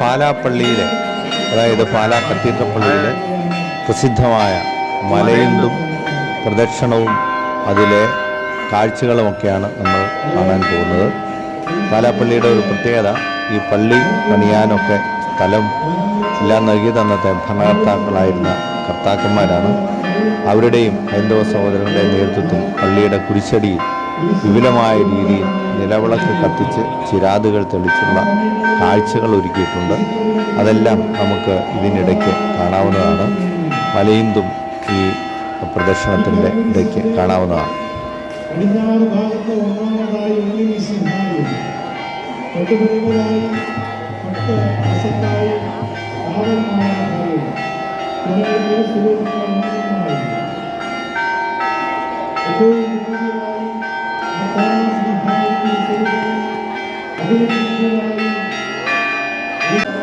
പാലാപ്പള്ളിയിലെ അതായത് പാലാ കത്തീഡ്രൽ പള്ളിയിലെ പ്രസിദ്ധമായ മലയന്തും പ്രദക്ഷിണവും അതിലെ കാഴ്ചകളുമൊക്കെയാണ് നമ്മൾ കാണാൻ പോകുന്നത്. പാലാപ്പള്ളിയുടെ ഒരു പ്രത്യേകത ഈ പള്ളി പണിയാനൊക്കെ സ്ഥലം എല്ലാം നൽകിയത് അന്നത്തെ ഭരണകർത്താക്കളായിരുന്ന കർത്താക്കന്മാരാണ്. അവരുടെയും ഹൈന്ദവ സഹോദരങ്ങളുടെ നേതൃത്വത്തിൽ പള്ളിയുടെ കുരിശടിയിൽ വിപുലമായ രീതിയിൽ നിലവിളക്ക് കത്തിച്ച് ചിരാതുകൾ തെളിച്ചുള്ള കാഴ്ചകൾ ഒരുക്കിയിട്ടുണ്ട്. അതെല്ലാം നമുക്ക് ഇതിനിടയ്ക്ക് കാണാവുന്നതാണ്. മലയിന്തും ഈ പ്രദർശനത്തിന്റെ ഇടയ്ക്ക് കാണാവുന്നതാണ്. പടിഞ്ഞാറ്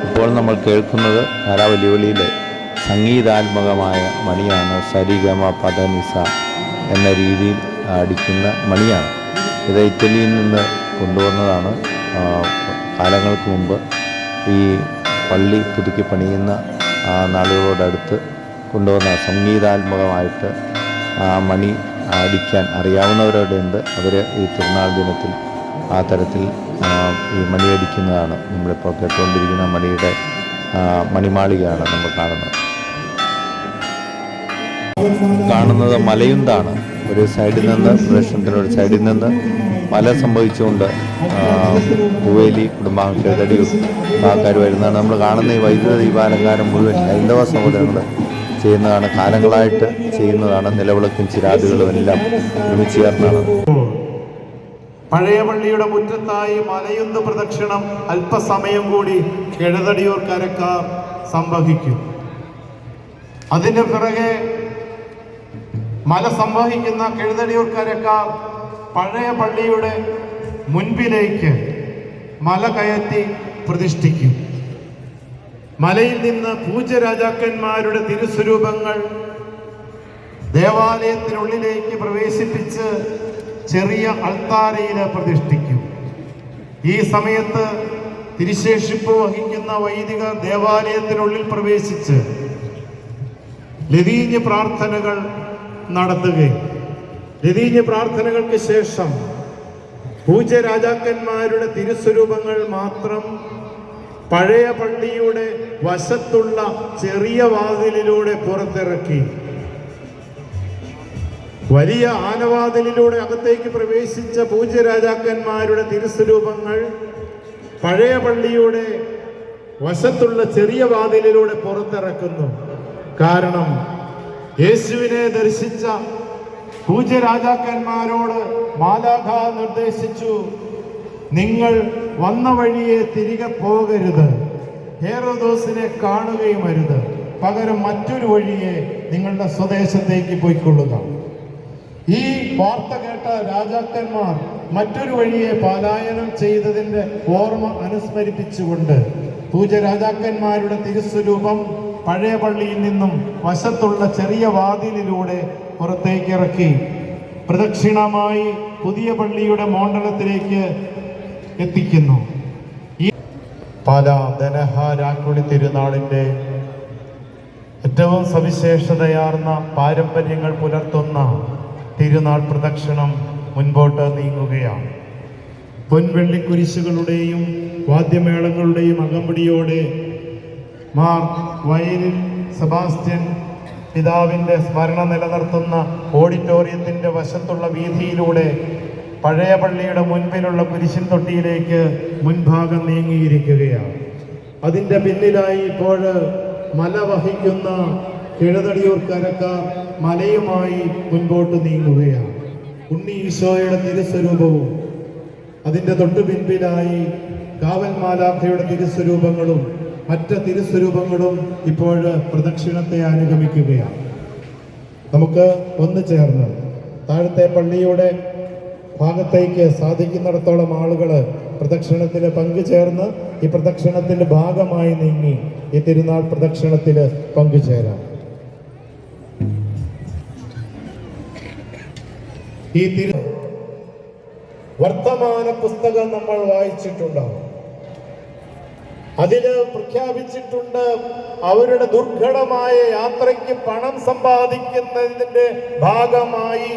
ഇപ്പോൾ നമ്മൾ കേൾക്കുന്നത് ധാരാവലിവലിയിലെ സംഗീതാത്മകമായ മണിയാണ് സരിഗമ പദനിസ എന്ന രീതിയിൽ അടിക്കുന്ന മണിയാണ്. ഇത് ഇറ്റലിയിൽ നിന്ന് കൊണ്ടുവന്നതാണ്. കാലങ്ങൾക്ക് മുമ്പ് ഈ പള്ളി പുതുക്കി പണിയുന്ന നാളുകളോടടുത്ത് കൊണ്ടുവന്ന സംഗീതാത്മകമായിട്ട് ആ മണി അടിക്കാൻ അറിയാവുന്നവരുടെ ഉണ്ട് അവർ ഈ തിരുനാൾ ദിനത്തിൽ ആ തരത്തിൽ ഈ മണിയടിക്കുന്നതാണ് നമ്മളിപ്പോൾ കേട്ടുകൊണ്ടിരിക്കുന്ന മണിയുടെ മണിമാളികയാണ് നമ്മൾ കാണുന്നത്. കാണുന്നത് മലയുന്താണ്. ഒരു സൈഡിൽ നിന്ന് പ്രദർശനത്തിന്റെ ഒരു സൈഡിൽ നിന്ന് മല സംഭവിച്ചുകൊണ്ട് പൂവേലി കുടുംബാംഗം എഴുതടിയും ആൾക്കാർ വരുന്നതാണ്. നമ്മൾ കാണുന്ന ഈ വൈദ്യുത ദീപാലങ്കാരം മുഴുവൻ ഹൈന്ദവ സഹോദരങ്ങൾ ചെയ്യുന്നതാണ് കാലങ്ങളായിട്ട് ചെയ്യുന്നതാണ് നിലവിളക്കും ചിരാതുകളും എല്ലാം ഒരുമിച്ച് ചേർന്നാണ്. പഴയ പള്ളിയുടെ മുറ്റത്തായി മലയുന്ന പ്രദക്ഷിണം അല്പസമയം കൂടി കിഴതടിയൂർ കരക്കാർ സംവഹിക്കും. അതിന് പിറകെ മല സംവഹിക്കുന്ന കിഴതടിയൂർ കരക്കാർ പഴയ പള്ളിയുടെ മുൻപിലേക്ക് മല കയറ്റി പ്രതിഷ്ഠിക്കും. മലയിൽ നിന്ന് പൂജരാജാക്കന്മാരുടെ തിരുസ്വരൂപങ്ങൾ ദേവാലയത്തിനുള്ളിലേക്ക് പ്രവേശിപ്പിച്ച് ചെറിയ അൾത്താരയിൽ പ്രതിഷ്ഠിക്കും. ഈ സമയത്ത് തിരുശേഷിപ്പ് വഹിക്കുന്ന വൈദിക ദേവാലയത്തിനുള്ളിൽ പ്രവേശിച്ച് ലതീഞ്ഞ് പ്രാർത്ഥനകൾ നടത്തുകയും ലതീഞ്ഞ് പ്രാർത്ഥനകൾക്ക് ശേഷം പൂജ രാജാക്കന്മാരുടെ തിരുസ്വരൂപങ്ങൾ മാത്രം പഴയ പള്ളിയുടെ വശത്തുള്ള ചെറിയ വാതിലിലൂടെ പുറത്തിറക്കി വലിയ ആനവാതിലിലൂടെ അകത്തേക്ക് പ്രവേശിച്ച പൂജ്യ രാജാക്കന്മാരുടെ തിരുസ്വരൂപങ്ങൾ പഴയ പള്ളിയുടെ വശത്തുള്ള ചെറിയ വാതിലിലൂടെ പുറത്തിറക്കുന്നു. കാരണം യേശുവിനെ ദർശിച്ച പൂജ്യ രാജാക്കന്മാരോട് മാലാഖ നിർദ്ദേശിച്ചു നിങ്ങൾ വന്ന വഴിയെ തിരികെ പോകരുത്. ഹേറോദോസിനെ കാണുകയും അരുത്. പകരം മറ്റൊരു വഴിയെ നിങ്ങളുടെ സ്വദേശത്തേക്ക് പോയിക്കൊള്ളുക. ഈ വാർത്ത കേട്ട രാജാക്കന്മാർ മറ്റൊരു വഴിയെ പലായനം ചെയ്തതിന്റെ ഓർമ്മ അനുസ്മരിപ്പിച്ചുകൊണ്ട് പൂജ രാജാക്കന്മാരുടെ തിരുസ്വരൂപം പഴയ പള്ളിയിൽ നിന്നും വശത്തുള്ള ചെറിയ വാതിലിലൂടെ പുറത്തേക്ക് ഇറക്കി പ്രദക്ഷിണമായി പുതിയ പള്ളിയുടെ മോണ്ടലത്തിലേക്ക് എത്തിക്കുന്നു. ഈ പാല ധനഹാരാക്കുളി തിരുനാളിന്റെ ഏറ്റവും സവിശേഷതയാർന്ന പാരമ്പര്യങ്ങൾ പുലർത്തുന്ന തിരുനാൾ പ്രദക്ഷിണം മുൻപോട്ട് നീങ്ങുകയാണ്. പൊൻവെള്ളി കുരിശുകളുടെയും വാദ്യമേളങ്ങളുടെയും അകമ്പടിയോടെ മാർ വയലിൽ സെബാസ്റ്റ്യൻ പിതാവിന്റെ സ്മരണ നിലനിർത്തുന്ന ഓഡിറ്റോറിയത്തിന്റെ വശത്തുള്ള വീതിയിലൂടെ പഴയ പള്ളിയുടെ മുൻപിലുള്ള കുരിശിൻ തൊട്ടിയിലേക്ക് മുൻഭാഗം നീങ്ങിയിരിക്കുകയാണ്. അതിന്റെ പിന്നിലായി ഇപ്പോൾ മല വഹിക്കുന്ന കിഴതടിയൂർ കരക്കാർ മലയുമായി മുൻപോട്ട് നീങ്ങുകയാണ്. ഉണ്ണി ഈശോയുടെ തിരുസ്വരൂപവും അതിന്റെ തൊട്ടു പിൻപിലായി കാവൽ മാലാഖയുടെ തിരുസ്വരൂപങ്ങളും മറ്റ് തിരുസ്വരൂപങ്ങളും ഇപ്പോൾ പ്രദക്ഷിണത്തെ അനുഗമിക്കുകയാണ്. നമുക്ക് ഒന്ന് ചേർന്ന് താഴത്തെ പള്ളിയുടെ ഭാഗത്തേക്ക് സാധിക്കുന്നിടത്തോളം ആളുകൾ പ്രദക്ഷിണത്തിൽ പങ്കുചേർന്ന് ഈ പ്രദക്ഷിണത്തിന്റെ ഭാഗമായി നീങ്ങി ഈ തിരുനാൾ പ്രദക്ഷിണത്തിൽ പങ്കുചേരാം. ഈ തിരു വർത്തമാന പുസ്തകം നമ്മൾ വായിച്ചിട്ടുണ്ടാവും. അതിൽ പ്രഖ്യാപിച്ചിട്ടുണ്ട് അവരുടെ ദുർഘടമായ യാത്രയ്ക്ക് പണം സമ്പാദിക്കുന്നതിന്റെ ഭാഗമായി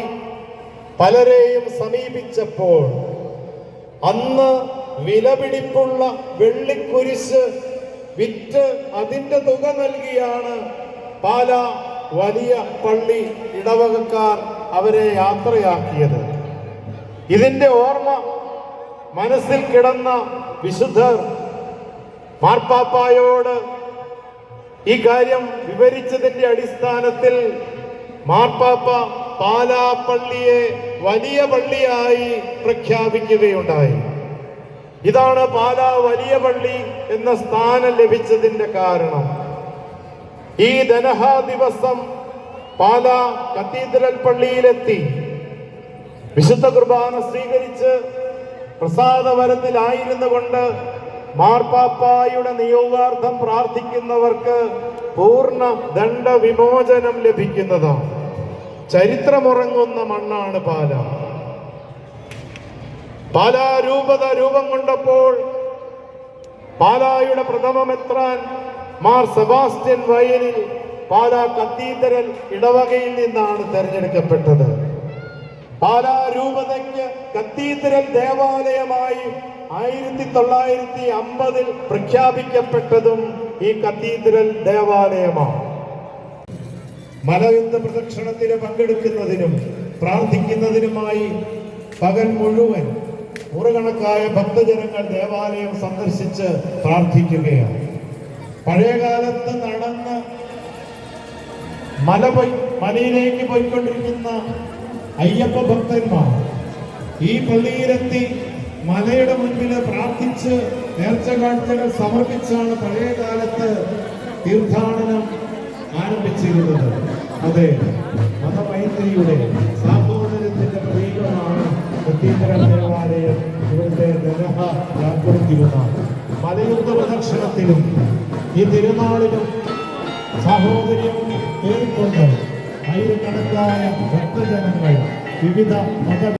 പലരെയും സമീപിച്ചപ്പോൾ അന്ന് വിലപിടിപ്പുള്ള വെള്ളിക്കുരിശ് വിറ്റ് അതിന്റെ തുക നൽകിയാണ് പാല വലിയ പള്ളി ഇടവകക്കാർ അവരെ യാത്രയാക്കിയത്. ഇതിന്റെ ഓർമ്മ മനസ്സിൽ കിടന്ന വിശുദ്ധർ മാർപ്പാപ്പായോട് ഈ കാര്യം വിവരിച്ചതിന്റെ അടിസ്ഥാനത്തിൽ മാർപ്പാപ്പ പാലാ പള്ളിയെ വലിയ പള്ളിയായി പ്രഖ്യാപിക്കുകയുണ്ടായി. ഇതാണ് പാലാ വലിയ പള്ളി എന്ന സ്ഥാനം ലഭിച്ചതിന്റെ കാരണം. ഈ ധനഹാ ദിവസം പാല കത്തീഡ്രൽ പള്ളിയിലെത്തി. വിശുദ്ധ കുർബാന സ്വീകരിച്ച് പ്രസാദവരത്തിലായിരുന്നു കൊണ്ട് മാർപ്പാപ്പായുടെ നിയോഗാർത്ഥം പ്രാർത്ഥിക്കുന്നവർക്ക് പൂർണ ദണ്ഡ വിമോചനം ലഭിക്കുന്നതാണ് ചരിത്രമുറങ്ങുന്ന മണ്ണാണ് പാല. പാലാരൂപത രൂപം കൊണ്ടപ്പോൾ പാലായുടെ പ്രഥമമെത്രാൻ മാർ സെബാസ്റ്റ്യൻ വയലിൽ പാലാ കത്തീഡ്രൽ ഇടവകയിൽ നിന്നാണ് തെരഞ്ഞെടുക്കപ്പെട്ടത്. പാലാ രൂപതയ്ക്ക് കത്തീഡ്രൽ ദേവാലയമായി ആയിരത്തി തൊള്ളായിരത്തി അമ്പതിൽ പ്രഖ്യാപിക്കപ്പെട്ടതും ഈ കത്തീതരൽ ദേവാലയമാണ്. മലയുദ്ധ പ്രദക്ഷിണത്തിന് പങ്കെടുക്കുന്നതിനും പ്രാർത്ഥിക്കുന്നതിനുമായി പകൽ മുഴുവൻ നൂറുകണക്കായ ഭക്തജനങ്ങൾ ദേവാലയം സന്ദർശിച്ച് പ്രാർത്ഥിക്കുകയാണ്. പഴയകാലത്ത് നടന്ന് മല പോയി മലയിലേക്ക് പോയിക്കൊണ്ടിരിക്കുന്ന അയ്യപ്പ ഭക്തന്മാർ ഈ പള്ളിയിലെത്തി മലയുടെ മുൻപിൽ പ്രാർത്ഥിച്ച് നേർച്ച കാഴ്ചകൾ സമർപ്പിച്ചാണ് പഴയ കാലത്ത് തീർത്ഥാടനം ആരംഭിച്ചിരുന്നത്. അതെ മതമൈത്രിയുടെ സാഹോദര്യത്തിന്റെ പ്രതീകമാണ് പ്രത്യേക ദേവാലയം. ഇവിടുത്തെ ദലഹ ഏർപ്പെടുത്തിയിരുന്ന മലയുദ്ധ പ്രദക്ഷിണത്തിലും ഈ തിരുനാളിലും സഹോദര്യവും കേൾക്കൊണ്ട് ആയിരക്കണക്കായ ഭക്തജനങ്ങൾ വിവിധ മത